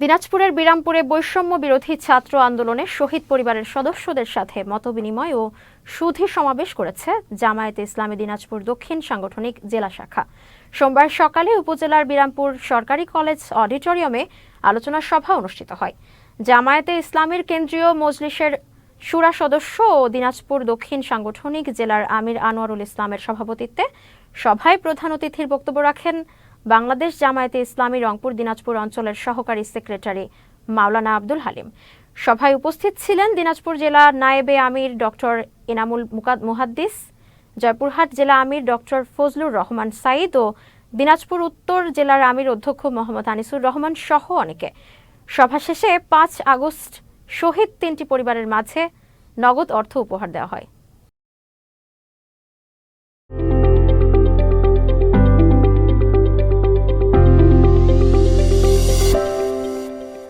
দিনাজপুরের বিরামপুরে বৈষম্য বিরোধী ছাত্র আন্দোলনে শহীদ পরিবারের সদস্যদের সাথে মতবিনিময় ও সুধি সমাবেশ করেছে জামায়াতে ইসলামী দিনাজপুর দক্ষিণ সাংগঠনিক জেলা শাখা। সোমবার সকালে উপজেলার বিরামপুর সরকারি কলেজ অডিটোরিয়ামে আলোচনা সভা অনুষ্ঠিত হয়। জামায়াতে ইসলামের কেন্দ্রীয় মজলিসের সুরা সদস্য ও দিনাজপুর দক্ষিণ সাংগঠনিক জেলার আমির আনোয়ারুল ইসলামের সভাপতিত্বে সভায় প্রধান অতিথির বক্তব্য রাখেন বাংলাদেশ জামায়াতে ইসলামী রংপুর দিনাজপুর অঞ্চলের সহকারী সেক্রেটারি মাওলানা আব্দুল হালিম। সভায় উপস্থিত ছিলেন দিনাজপুর জেলা নায়েবে আমির ডক্টর এনামুল মুহাদ্দিস, জয়পুরহাট জেলা আমির ডক্টর ফজলুর রহমান সাইদ ও দিনাজপুর উত্তর জেলার আমির অধ্যক্ষ মোহাম্মদ আনিসুর রহমান সহ অনেকে। সভা শেষে পাঁচ আগস্ট শহীদ তিনটি পরিবারের মাঝে নগদ অর্থ উপহার দেওয়া হয়।